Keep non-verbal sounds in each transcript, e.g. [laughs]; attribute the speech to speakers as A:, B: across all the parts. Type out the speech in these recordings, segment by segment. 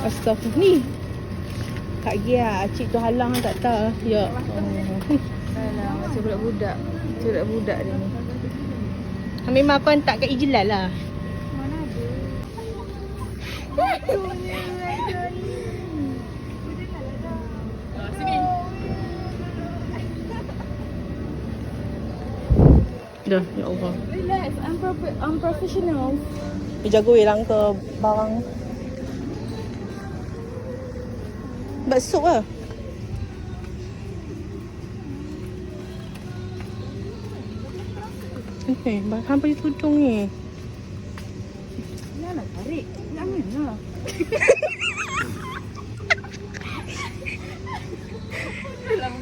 A: Astagfirullah. Ni. Kak Gia, acik tu halang tak tahu. Ya. Oh.
B: Alah, macam budak-budak. Macam budak-budak dia ni.
A: Memang aku hantar kat Ijlal lah.
B: Mana ada?
A: Dah, ya Allah.
B: Relax, I'm, proper, I'm professional.
A: Dia jaga hilang ke barang. Buat sup lah. Okay, hampa dia tudung ni.
B: Nak nak tarik. Jangan lah. Dalam?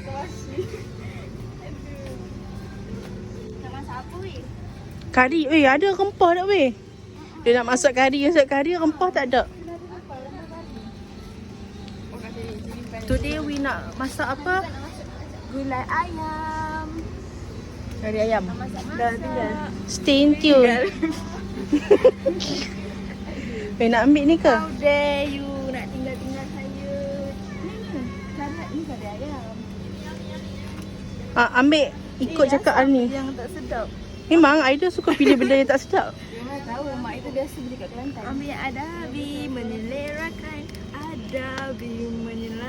A: Kari, weh ada rempah tak weh? Dia nak masak kari, masak kari, rempah tak ada. Today we nak masak apa?
B: Gulai ayam.
A: Kari ayam.
B: Dah tinggal.
A: Stay in tune. [laughs] Weh nak ambil ni ke?
B: How dare you nak tinggal-tinggal saya? Ni ni. Cara ni kari ayam.
A: Ah, ambil ikut
B: Eh,
A: cakap
B: asam
A: ni.
B: Yang tak sedap.
A: Memang Aida suka pilih benda yang tak sedap. [laughs]
B: Memang tahu mak itu biasa beli kat Kelantan. Ambil yang adabi menyelerakan,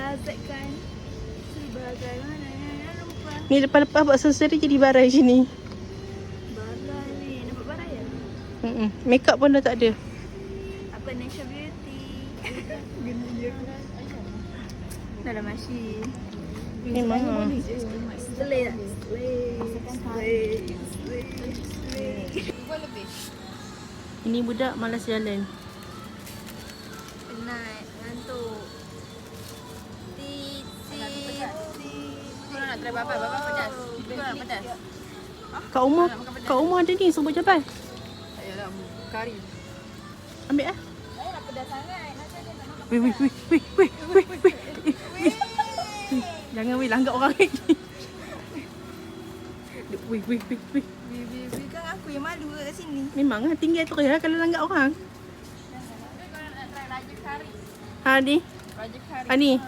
B: menyelazatkan. Sebagaimana yang rupa
A: Ni lepas-lepas buat sendiri jadi barai sini.
B: barai ni. Nampak barai ya?
A: Mm-mm. Makeup pun dah tak ada.
B: Apa Natural Beauty? [laughs] Dalam masih.
A: Memang.
B: Slay lah. Slay. Slay. Slay. Slay.
A: Ini budak malas jalan.
B: Penat, ngantuk.
C: Try babat, babat pedas. Pedas.
A: Kat rumah, kat rumah ada ni sebut jabal.
C: Tak payahlah, kari.
A: Ambil ah.
B: Saya nak pedas sangat. Nanti dia nak makan.
A: Weh weh weh weh weh weh weh. Eh, eh. Jangan weh langgar orang lagi. Weh weh weh weh.
B: Bibi, kan aku yang malu kat sini.
A: Memang ah tinggal terus lah kalau langgar orang.
C: Kau nak try raja kari.
A: Ha ni.
C: Raja kari.
A: Ha ni.